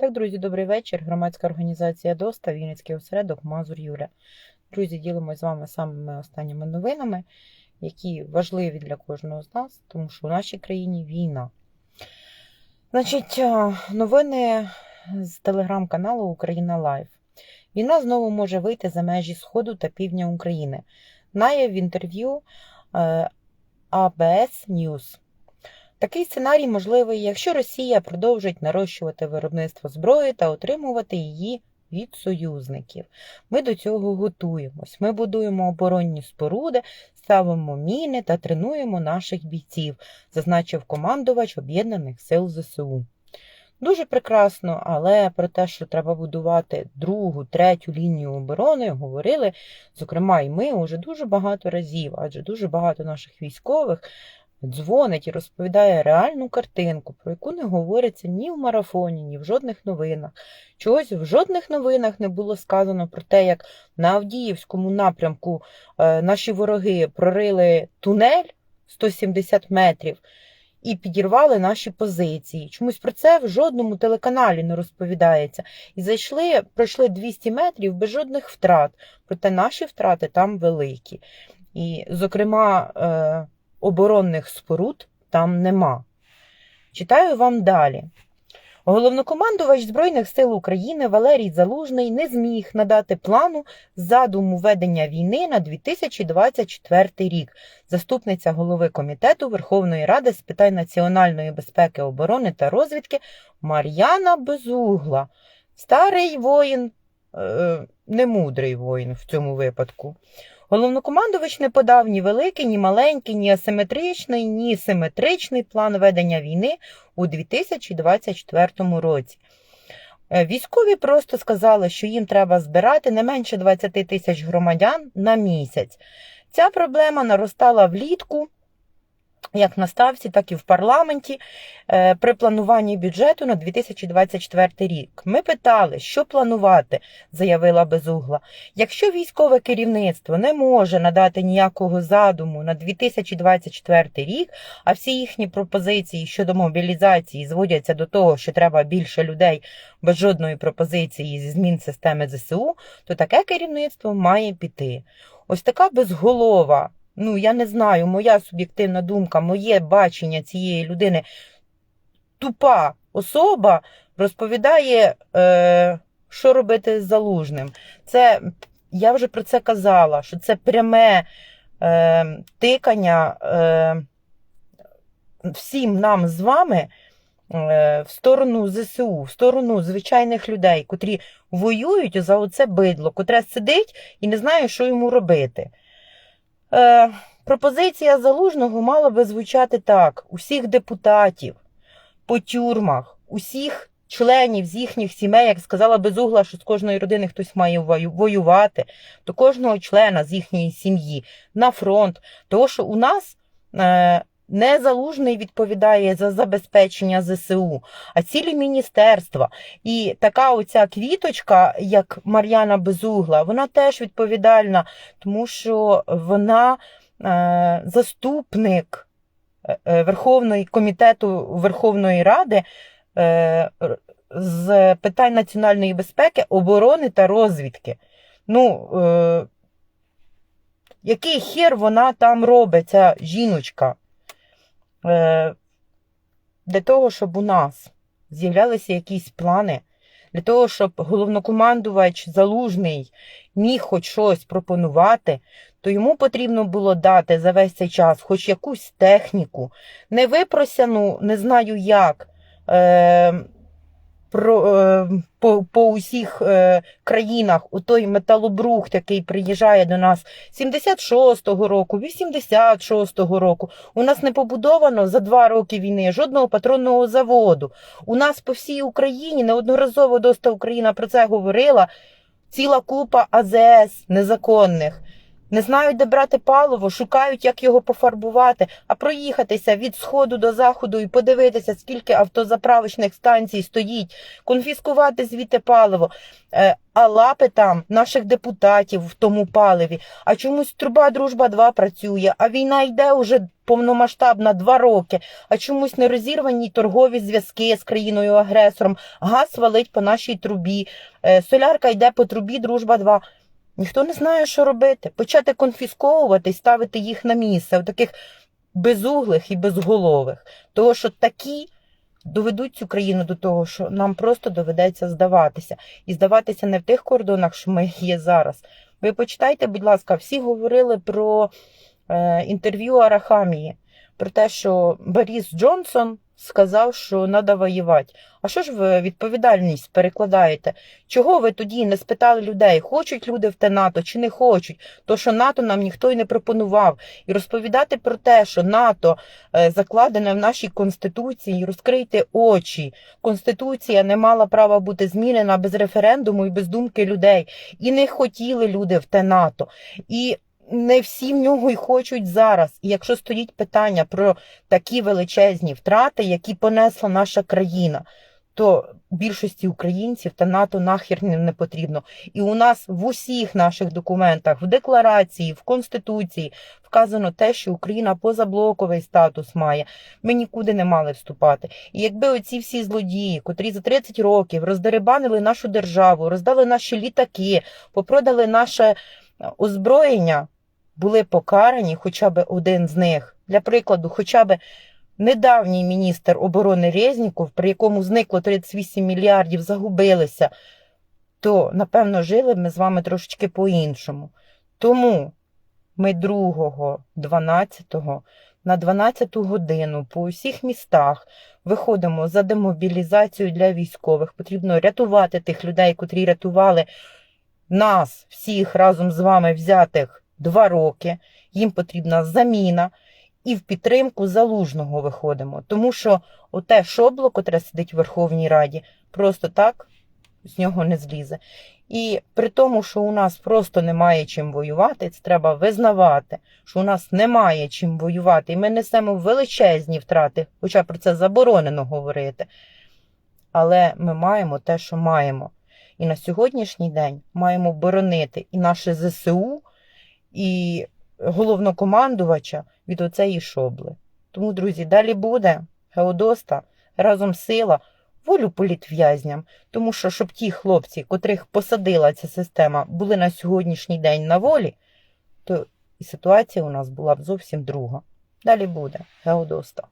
Так, друзі, добрий вечір. Громадська організація ДОСТА, Вінницький осередок Мазур Юля. Друзі, ділимося з вами самими останніми новинами, які важливі для кожного з нас, тому що у нашій країні війна. Значить, новини з телеграм-каналу Україна Лайв. Війна знову може вийти за межі Сходу та Півдня України. Нає в інтерв'ю е, АБС News. Такий сценарій можливий, якщо Росія продовжить нарощувати виробництво зброї та отримувати її від союзників. Ми до цього готуємось. Ми будуємо оборонні споруди, ставимо міни та тренуємо наших бійців, зазначив командувач Об'єднаних сил ЗСУ. Дуже прекрасно, але про те, що треба будувати другу, третю лінію оборони, говорили, зокрема, і ми вже дуже багато разів, адже дуже багато наших військових дзвонить і розповідає реальну картинку, про яку не говориться ні в марафоні, ні в жодних новинах. Чогось в жодних новинах не було сказано про те, як на Авдіївському напрямку е, наші вороги прорили тунель 170 метрів. І підірвали наші позиції. Чомусь про це в жодному телеканалі не розповідається. І зайшли, пройшли 200 метрів без жодних втрат. Проте наші втрати там великі. І, зокрема, е, оборонних споруд там нема. Читаю вам далі. Головнокомандувач Збройних сил України Валерій Залужний не зміг надати плану задуму ведення війни на 2024 рік. Заступниця голови комітету Верховної Ради з питань національної безпеки, оборони та розвідки Мар'яна Безугла. Старий воїн, е, не мудрий воїн в цьому випадку. Головнокомандувач не подав ні великий, ні маленький, ні асиметричний, ні симетричний план ведення війни у 2024 році. Е, Військові просто сказали, що їм треба збирати не менше 20 тисяч громадян на місяць. Ця проблема наростала влітку. Як на ставці, так і в парламенті е, при плануванні бюджету на 2024 рік. Ми питали, що планувати, заявила Безугла. Якщо військове керівництво не може надати ніякого задуму на 2024 рік, а всі їхні пропозиції щодо мобілізації зводяться до того, що треба більше людей без жодної пропозиції зі змін системи ЗСУ, то таке керівництво має піти. Ось така безголова. Ну, я не знаю, моя суб'єктивна думка, моє бачення цієї людини, тупа особа розповідає, е, що робити з залужним. Це, я вже про це казала, що це пряме е, тикання е, всім нам з вами е, в сторону ЗСУ, в сторону звичайних людей, котрі воюють за оце бидло, котре сидить і не знає, що йому робити. Е, пропозиція залужного мала би звучати так: усіх депутатів по тюрмах, усіх членів з їхніх сімей, як сказала Безугла, що з кожної родини хтось має воювати, до кожного члена з їхньої сім'ї на фронт. Тому що у нас е, не залужний відповідає за забезпечення ЗСУ, а цілі міністерства. І така оця квіточка, як Мар'яна Безугла, вона теж відповідальна, тому що вона е, заступник е, е, Верховної комітету Верховної Ради е, з питань національної безпеки, оборони та розвідки. Ну, е, який хер вона там робить, ця жіночка? Е, для того, щоб у нас з'являлися якісь плани, для того, щоб головнокомандувач залужний міг хоч щось пропонувати, то йому потрібно було дати за весь цей час хоч якусь техніку, не випросяну, не знаю як. Про, е, по, по усіх е, країнах у той металобрухт, який приїжджає до нас 76-го року, 86-го року. У нас не побудовано за два роки війни жодного патронного заводу. У нас по всій Україні неодноразово доста Україна про це говорила. Ціла купа АЗС незаконних. Не знають, де брати паливо, шукають, як його пофарбувати, а проїхатися від сходу до заходу і подивитися, скільки автозаправочних станцій стоїть, конфіскувати звідти паливо. Е, А лапи там наших депутатів в тому паливі. А чомусь труба дружба 2 працює, а війна йде уже повномасштабна два роки. А чомусь не розірвані торгові зв'язки з країною агресором. Газ валить по нашій трубі, е, солярка йде по трубі дружба 2 Ніхто не знає, що робити. Почати конфісковувати і ставити їх на місце, в таких безуглих і безголових. Того, що такі доведуть цю країну до того, що нам просто доведеться здаватися. І здаватися не в тих кордонах, що ми є зараз. Ви почитайте, будь ласка, всі говорили про е, інтерв'ю Арахамії, про те, що Борис Джонсон сказав, що треба воювати. А що ж ви відповідальність перекладаєте? Чого ви тоді не спитали людей, хочуть люди в те НАТО чи не хочуть? То, що НАТО нам ніхто й не пропонував. І розповідати про те, що НАТО е, закладене в нашій Конституції, розкрийте очі. Конституція не мала права бути змінена без референдуму і без думки людей. І не хотіли люди в те НАТО. І не всі в нього й хочуть зараз. І якщо стоїть питання про такі величезні втрати, які понесла наша країна, то більшості українців та НАТО нахер не потрібно. І у нас в усіх наших документах, в декларації, в конституції вказано те, що Україна позаблоковий статус має. Ми нікуди не мали вступати. І якби оці всі злодії, котрі за 30 років роздерибанили нашу державу, роздали наші літаки, попродали наше озброєння, були покарані хоча б один з них. Для прикладу, хоча б недавній міністр оборони Резніков, при якому зникло 38 мільярдів, загубилися, то, напевно, жили б ми з вами трошечки по-іншому. Тому ми 2.12 на 12 годину по усіх містах виходимо за демобілізацію для військових. Потрібно рятувати тих людей, котрі рятували нас, всіх разом з вами взятих два роки. Їм потрібна заміна. І в підтримку залужного виходимо. Тому що оте шобло, котре сидить в Верховній Раді, просто так з нього не злізе. І при тому, що у нас просто немає чим воювати, це треба визнавати, що у нас немає чим воювати, і ми несемо величезні втрати, хоча про це заборонено говорити. Але ми маємо те, що маємо. І на сьогоднішній день маємо боронити і наше ЗСУ, і головнокомандувача від оцеї шобли. Тому, друзі, далі буде Геодоста разом сила, волю політв'язням, тому що щоб ті хлопці, котрих посадила ця система, були на сьогоднішній день на волі, то і ситуація у нас була б зовсім друга. Далі буде Геодоста.